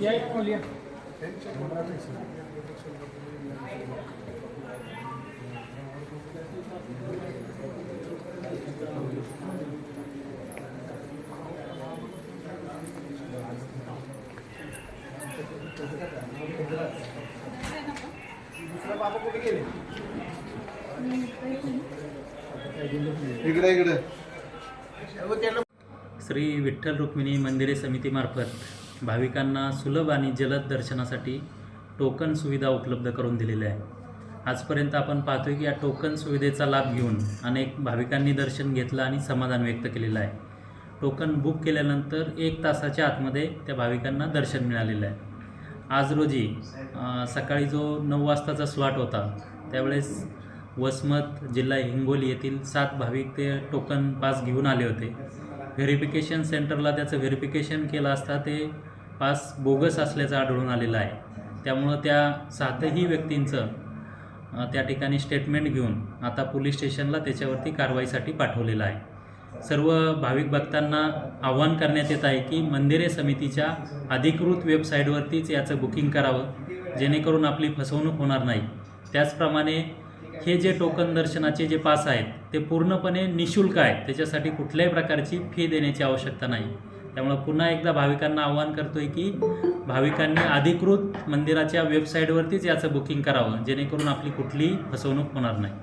या या खाली या. इकडे इकडे श्री विठ्ठल रुक्मिणी मंदिरे समितीमार्फत भाविकांना सुलभ आणि जलद दर्शनासाठी टोकन सुविधा उपलब्ध करून दिलेल्या आहे आजपर्यंत आपण पाहतोय की या टोकन सुविधेचा लाभ घेऊन अनेक भाविकांनी दर्शन घेतलं आणि समाधान व्यक्त केलेलं आहे. टोकन बुक केल्यानंतर एक तासाच्या आतमध्ये त्या भाविकांना दर्शन मिळालेलं आहे. आज रोजी सकाळी जो नऊ वाजताचा स्लॉट होता त्यावेळेस वसमत जिल्हा हिंगोली येथील सात भाविक ते टोकन पास घेऊन आले होते. व्हेरिफिकेशन सेंटरला त्याचं व्हेरिफिकेशन केलं असता ते पास बोगस असल्याचं आढळून आलेलं आहे. त्यामुळं त्या सातही व्यक्तींचं त्या ठिकाणी स्टेटमेंट घेऊन आता पोलीस स्टेशनला त्याच्यावरती कारवाईसाठी पाठवलेलं आहे. सर्व भाविक भक्तांना आवाहन करण्यात येत आहे की मंदिरे समितीच्या अधिकृत वेबसाईटवरतीच याचं बुकिंग करावं जेणेकरून आपली फसवणूक होणार नाही. त्याचप्रमाणे हे जे टोकन दर्शनाचे जे पास आहेत ते पूर्णपणे निशुल्क आहेत. त्याच्यासाठी कुठल्याही प्रकारची फी देण्याची आवश्यकता नाही. त्यामुळे पुन्हा एकदा भाविकांना आवाहन करतो आहे की भाविकांनी अधिकृत मंदिराच्या वेबसाईटवरतीच याचं बुकिंग करावं जेणेकरून आपली कुठलीही फसवणूक होणार नाही.